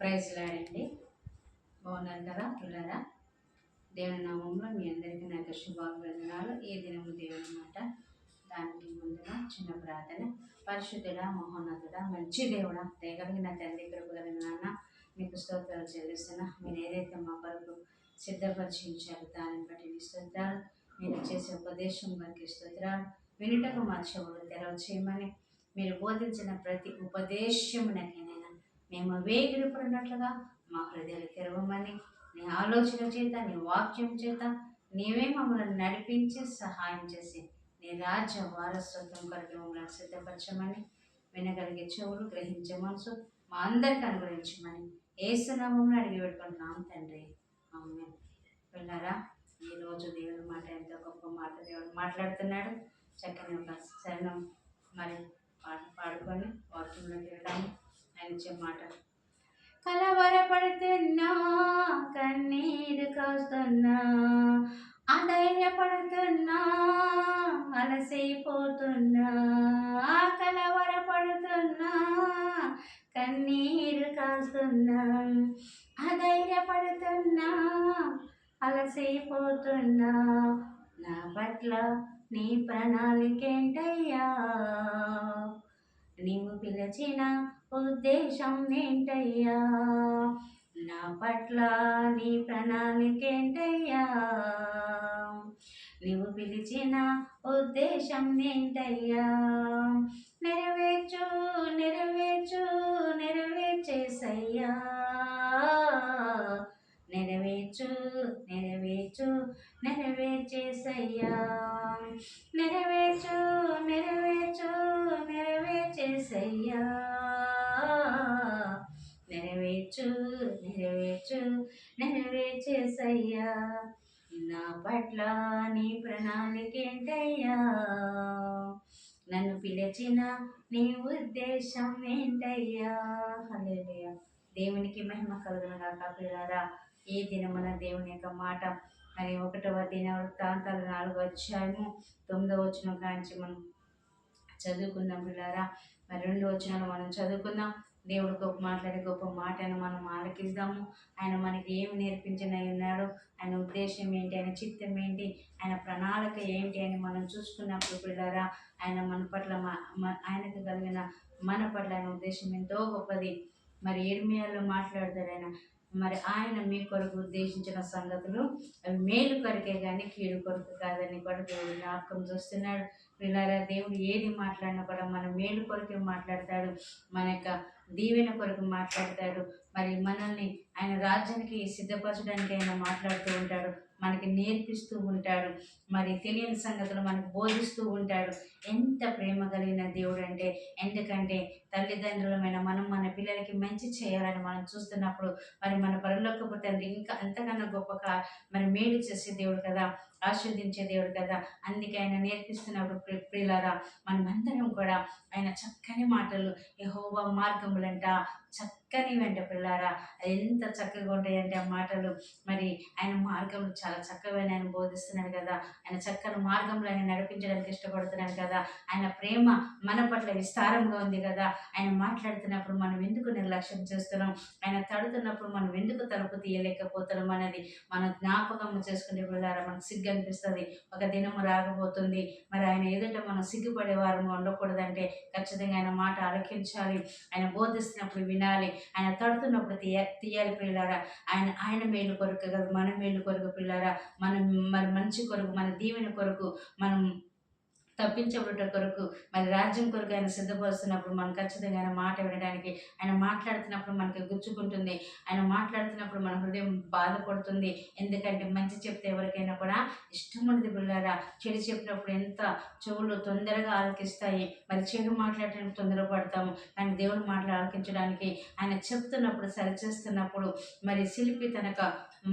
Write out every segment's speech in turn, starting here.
Praise లాడండి. బాగున్నారు కదా పిల్లరా? దేవుని నామంలో మీ అందరికీ నాకు శుభాభివందనాలు. ఈ దినము దేవుని మాట. దానికి ముందుగా చిన్న ప్రార్థన. పరిశుద్ధుడా మహోన్నతుడా మంచి దేవుడా దయగలిగిన తల్లి కృపగలిగిన నాన్న మీకు స్తోత్రాలు చెల్లిస్తున్నా. మీరు ఏదైతే మా కొరకు సిద్ధపరిచించారు దానిని బట్టి మీ స్తోత్రాలు మీరు చేసే ఉపదేశం వారికి స్తోత్రాలు. వినుటకు మా చెవులు తెరవ చేయమని మీరు బోధించిన ప్రతి ఉపదేశమునకైనా మేము వేగిరిపడినట్లుగా మా హృదయాలు తెరవమని నీ ఆలోచన చేత నీ వాక్యం చేత నీవే మమ్మల్ని నడిపించి సహాయం చేసి నీ రాజ్య వారసత్వం కొరకు మమ్మల్ని సిద్ధపరచమని వినగలిగే చెవులు గ్రహించే మనసు మా అందరికి అనుగ్రహించమని ఏసునామం అడిగి పెట్టుకుంటున్నాం తండ్రి. అవును పిల్లరా ఈరోజు దేవుడు మాట ఎంతో గొప్ప మాట దేవుడు మాట్లాడుతున్నాడు. చక్కని ఒక శరణం మరి పాట పాడుకొని వాక్యంలో వెళ్ళాము ఆయన ఇచ్చే మాట. కలవరపడుతున్నా కన్నీరు కాస్తున్నా అధైర్యపడుతున్నా అలసైపోతున్నా కలవరపడుతున్నా కన్నీరు కాస్తున్నా అధైర్యపడుతున్నా అలసైపోతున్నా నా పట్ల నీ ప్రణాళికేంటయ్యా నీవు పిలిచిన ఉద్దేశం ఏంటయ్యా? నా పట్ల నీ ప్రణాళికేంటయ్యా నీవు పిలిచిన ఉద్దేశం ఏంటయ్యా? నెరవేర్చు నెరవేర్చు నెరవేర్చేసయ్యా. నెరవేర్చు నెరవేర్చు నెరవేర్చేసయ్యా. నెరవేర్చు నెరవేర్చు నెరవేర్చేసయ్యా. నెరవేర్చు నెరవేర్చు నెరవేర్చేసయ్యా. నా పట్ల నీ ప్రణాళిక ఏంటయ్యా నన్ను పిలిచిన నీ ఉద్దేశం ఏంటయ్యా? హల్లెలూయా. దేవునికి మహిమ కలుగునగాక పిల్లారా. ఈ దినమున దేవుని యొక్క మాట? మరి ఒకటవ దిన వృత్తాంతాలు నాలుగు అధ్యాయము తొమ్మిదవ వచ్చిన కాంచి మనం చదువుకుందాం పిల్లారా. మరి రెండు వచనాలు మనం చదువుకుందాం. దేవుడు గొప్ప మాట్లాడే గొప్ప మాటను మనం ఆలకిద్దాము ఆయన మనకి ఏమి నేర్పించిన ఉన్నాడు ఆయన ఉద్దేశం ఏంటి ఆయన చిత్తం ఏంటి ఆయన ప్రణాళిక ఏంటి అని మనం చూసుకున్నప్పుడు పిల్లరా ఆయన మన పట్ల ఆయనకు కలిగిన మన పట్ల ఆయన ఉద్దేశం ఎంతో గొప్పది. మరి ఏర్మియాలో మాట్లాడతాడు ఆయన. మరి ఆయన మీ కొరకు ఉద్దేశించిన సంగతులు అవి మేలు కొరకే కానీ కీడు కొరకు కాదని కూడా దేవుడు జ్ఞాపకం చూస్తున్నాడు. పిల్లరా దేవుడు ఏది మాట్లాడినా కూడా మన మేలు కొరకే మాట్లాడతాడు. మన యొక్క దీవెన కొరకు మాట్లాడతాడు. మరి మనల్ని ఆయన రాజ్యానికి సిద్ధపరచడానికి ఆయన మాట్లాడుతూ ఉంటాడు. మనకి నేర్పిస్తూ ఉంటాడు. మరి తెలియని సంగతులు మనకు బోధిస్తూ ఉంటాడు. ఎంత ప్రేమ కలిగిన దేవుడు అంటే ఎందుకంటే తల్లిదండ్రులమైన మనం మన పిల్లలకి మంచి చేయాలని మనం చూస్తున్నప్పుడు మరి మన పరలోకపు తండ్రి ఇంకా అంతకన్నా గొప్పగా మరి మేలు చేసే దేవుడు కదా ఆస్వాదించే దేవుడు కదా. అందుకే ఆయన నేర్పిస్తున్నప్పుడు ప్రి- ప్రియులారా మనమందరం కూడా ఆయన చక్కని మాటలు యెహోవా మార్గములంట చక్కని వెంట పిల్లారా. అది ఎంత చక్కగా ఉంటాయంటే ఆ మాటలు. మరి ఆయన మార్గంలో చాలా చక్కగా ఆయన బోధిస్తున్నాడు కదా. ఆయన చక్కని మార్గంలో ఆయన నడిపించడానికి ఇష్టపడుతున్నాడు కదా. ఆయన ప్రేమ మన పట్ల విస్తారంగా ఉంది కదా. ఆయన మాట్లాడుతున్నప్పుడు మనం ఎందుకు నిర్లక్ష్యం చేస్తున్నాం? ఆయన తడుతున్నప్పుడు మనం ఎందుకు తలుపు తీయలేకపోతున్నాం అనేది మన జ్ఞాపకం చేసుకునే పిల్లారా మనకు సిగ్గు అనిపిస్తుంది. ఒక దినము రాకపోతుంది. మరి ఆయన ఎదుట మనం సిగ్గుపడే వారము ఉండకూడదంటే ఖచ్చితంగా ఆయన మాట ఆలకించాలి. ఆయన బోధిస్తున్నప్పుడు వినాలి ఆయన తడుతున్నప్పుడు తీయ తీయాలి పిల్లారా. ఆయన ఆయన మేలు కొరకు కదా మన మేలు కొరకు పిల్లారా. మనం మరి మంచి కొరకు మన దీవెన కొరకు మనం తప్పించబడుట కొరకు మరి రాజ్యం కొరకు ఆయన సిద్ధపరుస్తున్నప్పుడు మనం ఖచ్చితంగా ఆయన మాట వినడానికి ఆయన మాట్లాడుతున్నప్పుడు మనకి గుచ్చుకుంటుంది. ఆయన మాట్లాడుతున్నప్పుడు మన హృదయం బాధపడుతుంది. ఎందుకంటే మంచి చెప్తే ఎవరికైనా కూడా ఇష్టం ఉండదు పిల్లారా చెడు చెప్పినప్పుడు ఎంత చెవులు తొందరగా ఆలకిస్తాయి. మరి చెడు మాట్లాడటానికి తొందరపడతాము కానీ దేవుడు మాటలు ఆలకించడానికి ఆయన చెప్తున్నప్పుడు సరిచేస్తున్నప్పుడు మరి శిల్పి తనక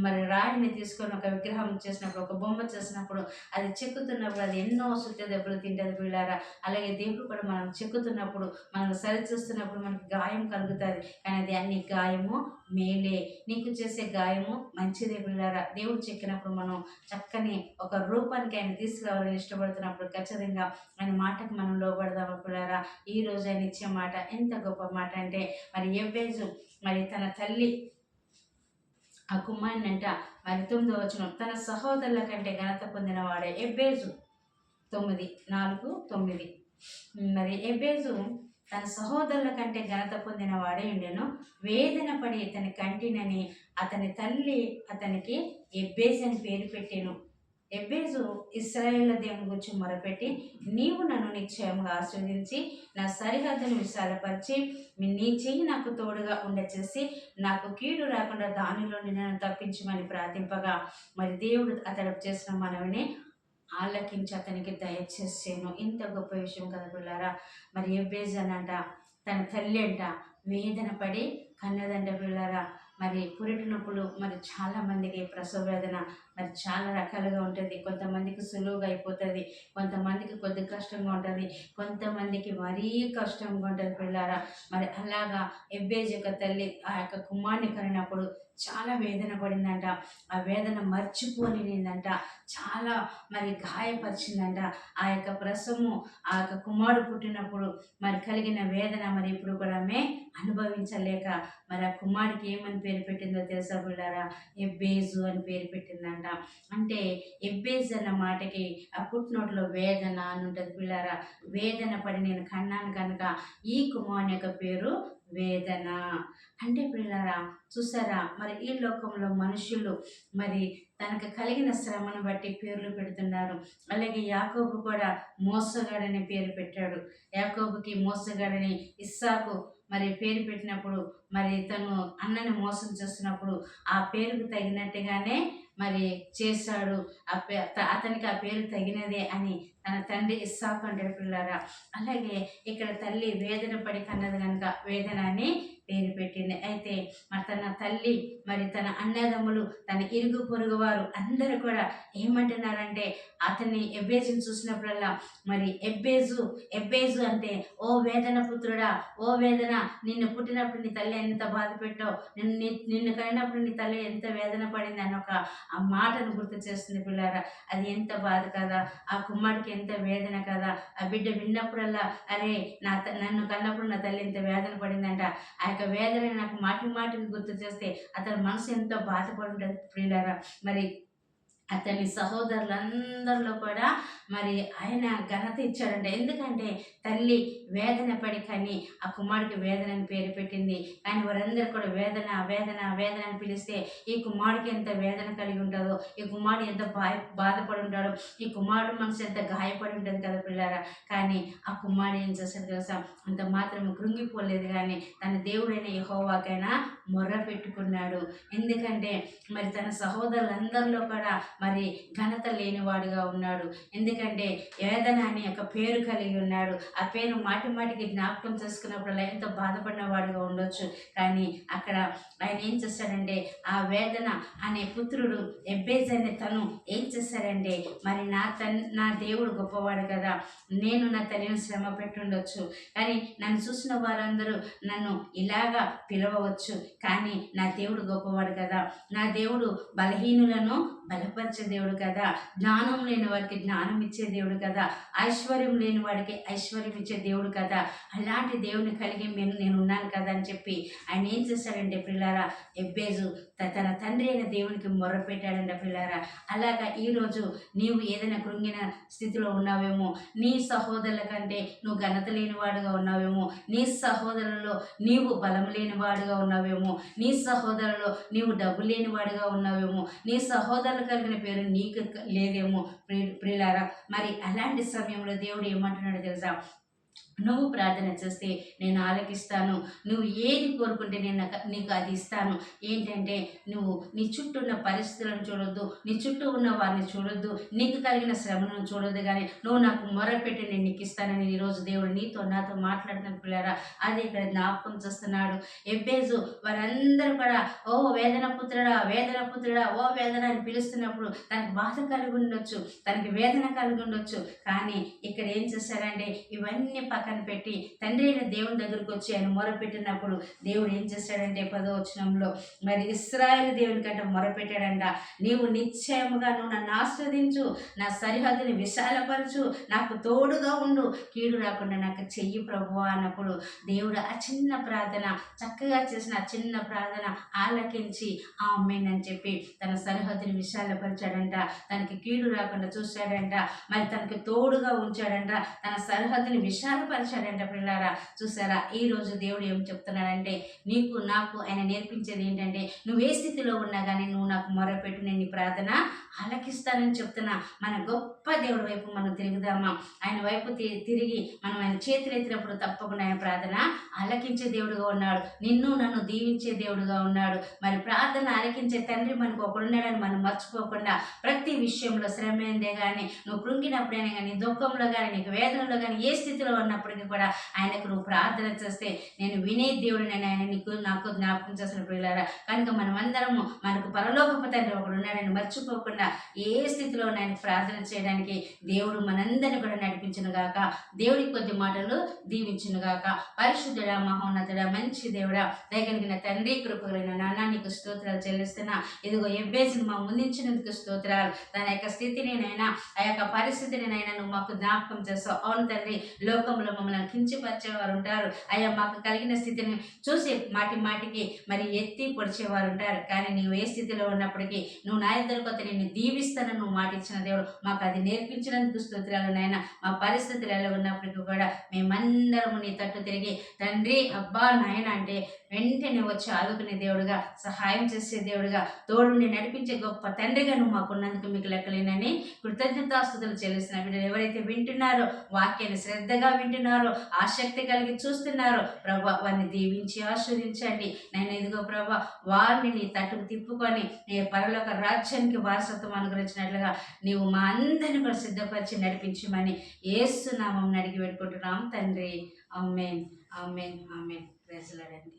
మరి రాయిని తీసుకొని ఒక విగ్రహం చేసినప్పుడు ఒక బొమ్మ చేసినప్పుడు అది చెక్కుతున్నప్పుడు అది ఎన్నో సుత్య దెబ్బలు తింటుంది పిల్లారా అలాగే దేవుడు కూడా మనం చెక్కుతున్నప్పుడు మనం సరిచూస్తున్నప్పుడు మనకి గాయం కలుగుతుంది. కానీ అది అన్ని గాయము మేలే. నీకు చేసే గాయము మంచిదే పిల్లారా దేవుడు చెక్కినప్పుడు మనం చక్కని ఒక రూపానికి ఆయన తీసుకురావాలని ఇష్టపడుతున్నప్పుడు ఖచ్చితంగా ఆయన మాటకు మనం లోపడదాము పిల్లారా ఈ రోజు ఆయన ఇచ్చే మాట ఎంత గొప్ప మాట అంటే మరి ఎవ్వేజు మరి తన తల్లి ఆ కుమారుని అంట మరి తొమ్మిదో వచ్చిన తన సహోదరుల కంటే ఘనత పొందిన వాడే ఎబ్బేజు తొమ్మిది నాలుగు తొమ్మిది. మరి ఎబ్బేజు తన సహోదరుల కంటే ఘనత పొందిన వాడే ఉండెను. వేదన పడి ఇతని కంటినని అతని తల్లి అతనికి ఎబ్బేజ్ అని పేరు పెట్టాను. ఎబ్బేజు ఇస్రాయేళ్ళ దేవుని గురించి మొరపెట్టి నీవు నన్ను నిశ్చయంగా ఆస్వాదించి నా సరిహద్దును విశాలపరిచి నీ చెయ్యి నాకు తోడుగా ఉండచేసి నాకు కీడు రాకుండా దానిలో నన్ను తప్పించమని ప్రార్థింపగా మరి దేవుడు అతడు చేసిన మనవిని ఆలకించి అతనికి దయచేసాను. ఇంత గొప్ప విషయం కదా పిల్లారా? మరి ఎబ్బేజ్ అనంట తన తల్లి అంట వేదన పడి కన్నదండ పిల్లారా? మరి పురిటి నొప్పులు మరి చాలామందికి ప్రసవ వేదన మరి చాలా రకాలుగా ఉంటుంది. కొంతమందికి సులువుగా అయిపోతుంది. కొంతమందికి కొద్ది కష్టంగా ఉంటుంది. కొంతమందికి మరీ కష్టంగా ఉంటుంది పిల్లారా. మరి అలాగా ఎబ్బేజ్ యొక్క తల్లి ఆ యొక్క కుమార్ని కనినప్పుడు చాలా వేదన పడిందంట. ఆ వేదన మర్చిపోనిందంట చాలా మరి గాయపరిచిందంట. ఆ యొక్క ప్రసవము ఆ యొక్క కుమారుడు పుట్టినప్పుడు మరి కలిగిన వేదన మరి ఇప్పుడు కూడా ఆమె అనుభవించలేక మరి ఆ కుమారుడికి ఏమని పేరు పెట్టిందో తెలుసా పిల్లారా? ఎబ్బేజు అని పేరు పెట్టిందంట. అంటే ఎబ్బేజ్ అన్న మాటకి ఆ పుట్టినోట్లో వేదన అని ఉంటుంది పిల్లారా? వేదన పడి నేను కన్నాను కనుక ఈ కుమారుని యొక్క పేరు వేదన. అంటే పిల్లారా చూసారా? మరి ఈ లోకంలో మనుషులు మరి తనకు కలిగిన శ్రమను బట్టి పేర్లు పెడుతున్నారు. అలాగే యాకోబు కూడా మోసగాడని పేరు పెట్టాడు. యాకోబుకి మోసగాడని ఇస్సాకు మరి పేరు పెట్టినప్పుడు మరి తను అన్నని మోసం చేస్తున్నప్పుడు ఆ పేరుకు తగినట్టుగానే మరి చేశాడు. ఆ పే త- అతనికి ఆ పేరు తగినదే అని తన తండ్రి ఇస్సాకు అంటే పిల్లారా అలాగే ఇక్కడ తల్లి వేదన పడి కన్నది కనుక వేదన అని పేరు పెట్టింది. అయితే మరి తన తల్లి మరి తన అన్నదమ్ములు తన ఇరుగు పొరుగు వారు అందరూ కూడా ఏమంటున్నారంటే అతన్ని ఎబ్బేజుని చూసినప్పుడల్లా మరి ఎబ్బేజు ఎబ్బేజు అంటే ఓ వేదన పుత్రుడా ఓ వేదన నిన్ను పుట్టినప్పుడు నీ తల్లి ఎంత బాధ పెట్టావు? నిన్ను నిన్ను కడినప్పుడు నీ తల్లి ఎంత వేదన పడింది? అని ఒక ఆ మాటను గుర్తు చేస్తుంది పిల్లారా. అది ఎంత బాధ కదా ఆ కుమ్మడికి ఎంత వేదన కదా ఆ బిడ్డ విన్నప్పుడల్లా అరే నా త- నన్ను కన్నప్పుడు నా తల్లి ఎంత వేదన పడిందంట. ఆ యొక్క వేదన నాకు మాటి మాటికి గుర్తు చేస్తే అతని మనసు ఎంతో బాధపడి ఉంటుంది ప్రియులారా. మరి అతని సహోదరులందరిలో కూడా మరి ఆయన ఘనత ఇచ్చాడంట. ఎందుకంటే తల్లి వేదన పడి కానీ ఆ కుమారుడికి వేదన అని పేరు పెట్టింది. కానీ వారందరూ కూడా వేదన వేదన వేదన అని పిలిస్తే ఈ కుమారుడికి ఎంత వేదన కలిగి ఉంటుందో ఈ కుమారుడు ఎంత బా బాధపడి ఉంటాడో ఈ కుమారుడు మనసు ఎంత గాయపడి ఉంటుంది కదా పిల్లారా. కానీ ఆ కుమారుడు ఏం చేస్తాడు తెలుసా? అంత మాత్రం కృంగిపోలేదు కానీ తన దేవుడైన యహోవాకైనా మొర్ర పెట్టుకున్నాడు. ఎందుకంటే మరి తన సహోదరులందరిలో కూడా మరి ఘనత లేనివాడుగా ఉన్నాడు. ఎందుకంటే వేదన అని ఒక పేరు కలిగి ఉన్నాడు. ఆ పేరు మాటి మాటికి జ్ఞాపకం చేసుకున్నప్పుడల్లా ఎంతో బాధపడిన వాడుగా ఉండొచ్చు. కానీ అక్కడ ఆయన ఏం చేస్తాడంటే ఆ వేదన అనే పుత్రుడు ఎబ్బేజ్ అనే తను ఏం చేస్తాడంటే మరి నా తన్ నా దేవుడు గొప్పవాడు కదా. నేను నా తల్లిని శ్రమ పెట్టుండొచ్చు. కానీ నన్ను చూసిన వారందరూ నన్ను ఇలాగా పిలవవచ్చు. కానీ నా దేవుడు గొప్పవాడు కదా. నా దేవుడు బలహీనులను బలపరిచే దేవుడు కదా. జ్ఞానం లేని వారికి జ్ఞానం ఇచ్చే దేవుడు కదా. ఐశ్వర్యం లేని వాడికి ఐశ్వర్యం ఇచ్చే దేవుడు కదా. అలాంటి దేవుని కలిగి నేను నేను ఉన్నాను కదా అని చెప్పి ఆయన ఏం చేశాడంటే పిల్లారా ఎబ్బేజు తన తండ్రి అయిన దేవునికి మొర్రపెట్టాడంట పిల్లారా. అలాగా ఈరోజు నీవు ఏదైనా కృంగిన స్థితిలో ఉన్నావేమో నీ సహోదరుల కంటే నువ్వు ఘనత లేనివాడుగా ఉన్నావేమో నీ సహోదరులలో నీవు బలం లేనివాడుగా ఉన్నావేమో నీ సహోదరులో నీవు డబ్బు లేనివాడుగా ఉన్నావేమో నీ సహోదరులు కలిగిన పేరు నీకు లేదేమో ప్రి ప్రియులారా. మరి అలాంటి సమయంలో దేవుడు ఏమంటున్నాడో తెలుసా? నువ్వు ప్రార్థన చేస్తే నేను ఆలకిస్తాను. నువ్వు ఏది కోరుకుంటే నేను నీకు అది ఇస్తాను. ఏంటంటే నువ్వు నీ చుట్టూ ఉన్న పరిస్థితులను చూడొద్దు. నీ చుట్టూ ఉన్న వారిని చూడొద్దు. నీకు కలిగిన శ్రమను చూడొద్దు కానీ నువ్వు నాకు మొరపెట్టి నేను నీకు ఇస్తానని ఈరోజు దేవుడు నీతో నాతో మాట్లాడిన పిల్లరా అది ఇక్కడ జ్ఞాపకం చేస్తున్నాడు. ఎబ్బేజు వారందరూ కూడా ఓ వేదన పుత్రుడా వేదన పుత్రుడా ఓ వేదన అని పిలుస్తున్నప్పుడు తనకు బాధ కలిగి ఉండొచ్చు తనకి వేదన కలిగి ఉండొచ్చు. కానీ ఇక్కడ ఏం చేస్తారంటే ఇవన్నీ పక్క పక్కన పెట్టి తండ్రి అయిన దేవుని దగ్గరకు వచ్చి ఆయన మొరపెట్టినప్పుడు దేవుడు ఏం చేస్తాడంటే పదో వచనంలో మరి ఇస్రాయల్ దేవుని కంటే మొరపెట్టాడంట. నీవు నిశ్చయముగా నువ్వు నన్ను ఆస్వాదించు నా సరిహద్దుని విశాలపరచు నాకు తోడుగా ఉండు. కీడు రాకుండా నాకు చెయ్యి ప్రభు అన్నప్పుడు దేవుడు ఆ చిన్న ప్రార్థన చక్కగా చేసిన ఆ చిన్న ప్రార్థన ఆలకించి ఆమెన్ అని చెప్పి తన సరిహద్దుని విశాలపరిచాడంట. తనకి కీడు రాకుండా చూశాడంట. మరి తనకి తోడుగా ఉంచాడంట. తన సరిహద్దుని విశాలపరిచాడంట పిల్లారా చూసారా? ఈ రోజు దేవుడు ఏం చెప్తున్నాడంటే నీకు నాకు ఆయన నేర్పించేది ఏంటంటే నువ్వు ఏ స్థితిలో ఉన్నా కానీ నువ్వు నాకు మొరపెట్టు నేను నీ ప్రార్థన ఆలకిస్తానని చెప్తున్నా. మన గొప్ప దేవుడి వైపు మనం తిరుగుదామా? ఆయన వైపు తి- తిరిగి మనం ఆయన చేతులు ఎత్తినప్పుడు తప్పకుండా ఆయన ప్రార్థన ఆలకించే దేవుడుగా ఉన్నాడు. నిన్ను నన్ను దీవించే దేవుడుగా ఉన్నాడు. మరి ప్రార్థన ఆలకించే తండ్రి మనకు ఒకడున్నాడని మనం మర్చిపోకుండా ప్రతి విషయంలో శ్రమైందే కానీ నువ్వు కృంగినప్పుడైనా కానీ దుఃఖంలో కానీ నీకు వేదనలో కానీ ఏ స్థితిలో ఉన్నప్పుడు ఉన్నప్పటికీ కూడా ఆయనకు నువ్వు ప్రార్థన చేస్తే నేను వినే దేవుడు నేను ఆయన నీకు నాకు జ్ఞాపకం చేసిన పిల్లరా కనుక మనం అందరము మనకు పరలోకపు తండ్రి ఒకడు ఉన్నాడని మర్చిపోకుండా ఏ స్థితిలో ఆయన ప్రార్థన చేయడానికి దేవుడు మనందరిని కూడా నడిపించును గాక. దేవుడి కొద్ది మాటలు దీవించును గాక. పరిశుద్ధుడ మహోన్నతుడ మంచి దేవుడా దయగలిగిన తండ్రి కృపగలిగిన నాన్న నీకు స్తోత్రాలు చెల్లిస్తున్నా. ఇదిగో ఎవ్వేసిని మా ముందించినందుకు స్తోత్రాలు. తన యొక్క స్థితిని నైనా ఆ యొక్క పరిస్థితిని నైనా నువ్వు మాకు జ్ఞాపకం చేస్తావు. అవును తండ్రి లోకంలో మమ్మల్ని కించపరిచేవారు ఉంటారు అయ్యా మాకు కలిగిన స్థితిని చూసి మాటి మాటికి మరి ఎత్తి పొడిచేవారు ఉంటారు కానీ నీవు ఏ స్థితిలో ఉన్నప్పటికీ నువ్వు నా ఇద్దరు కొత్త నిన్ను దీవిస్తాను నువ్వు మాట ఇచ్చిన దేవుడు మాకు అది నేర్పించినందుకు స్తోత్రాలు నాయన. మా పరిస్థితులు ఎలా ఉన్నప్పటికీ కూడా మేమందరము నీ తట్టు తిరిగి తండ్రి అబ్బా నాయన అంటే వెంటనే వచ్చి ఆదుకునే దేవుడుగా సహాయం చేసే దేవుడుగా తోడుని నడిపించే గొప్ప తండ్రిగా నువ్వు మాకున్నందుకు మీకు లెక్కలేనని కృతజ్ఞతాస్తుతులు చెల్లిస్తున్న బిడ్డలు ఎవరైతే వింటున్నారో వాక్యాన్ని శ్రద్ధగా వింటున్నారో ఆసక్తి కలిగి చూస్తున్నారో ప్రభా వారిని దీవించి ఆస్వాదించండి నేను ఇదిగో ప్రభా వారిని నీ తట్టుకు తిప్పుకొని నీ పరలోక రాజ్యానికి వారసత్వం అనుగ్రహించినట్లుగా నీవు మా అందరిని కూడా సిద్ధపరిచి నడిపించమని ఏసునామం అడిగి పెట్టుకుంటున్నాం తండ్రి. అమ్మేన్ అమ్మేన్ అమ్మేన్ ప్రజలాడండి